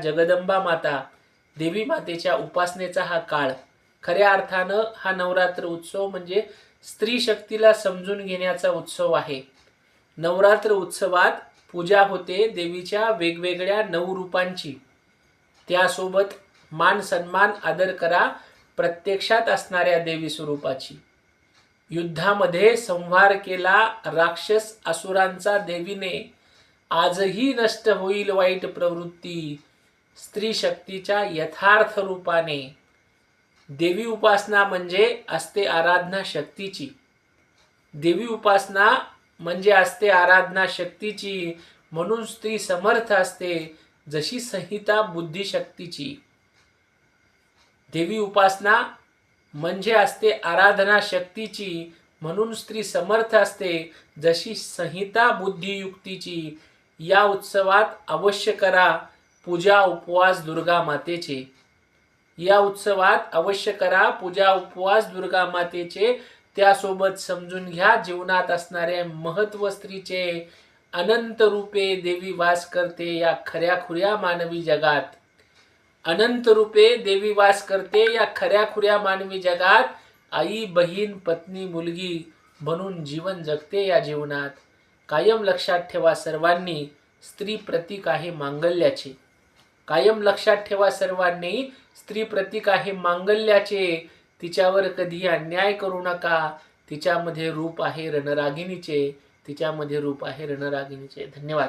जगदंबा माता देवी मातेच्या उपासनेचा हा काळ. खऱ्या अर्थानं हा नवरात्र उत्सव म्हणजे स्त्री शक्तीला समजून घेण्याचा उत्सव आहे. नवरात्र उत्सवात पूजा होते देवीच्या वेगवेगळ्या नऊ रूपांची. त्यासोबत मान सन्मान आदर करा प्रत्यक्षात असणाऱ्या देवी स्वरूपाची. युद्धामध्ये संहार केला राक्षस असुरांचा देवीने. आजही नष्ट होईल वाईट प्रवृत्ती. स्त्री शक्तीच्या यथार्थ रूपाने. देवी उपासना म्हणजे असते आराधना शक्तीची. देवी उपासना म्हणजे असते आराधना शक्तीची म्हणून स्त्री समर्थ असते जशी संहिता बुद्धिशक्तीची. देवी उपासना म्हणजे असते आराधना शक्तीची म्हणून स्त्री समर्थ असते जशी संहिता बुद्धियुक्तीची. या उत्सवात अवश्य करा पूजा उपवास दुर्गा मातेचे. या उत्सवात अवश्य करा पूजा उपवास दुर्गा मातेचे. त्यासोबत समजून घ्या जीवनात असणारे महत्त्व स्त्रीचे. अनंत रूपे देवी वास करते या खऱ्या खुऱ्या मानवी जगात. अनंत रूपे देवी वास करते या खऱ्या खुऱ्या मानवी जगात. आई बहीण पत्नी मुलगी म्हणून जीवन जगते या जीवनात. कायम लक्षात ठेवा सर्वांनी स्त्री प्रतीक आहे मांगल्याचे. कायम लक्षात ठेवा सर्वांनी. स्त्री प्रतीक आहे मांगल्याचे. तिच्यावर कधी अन्याय करू नका. तिच्यामध्ये रूप आहे रणरागिणीचे. तिच्यामध्ये रूप आहे रणरागिणीचे. धन्यवाद.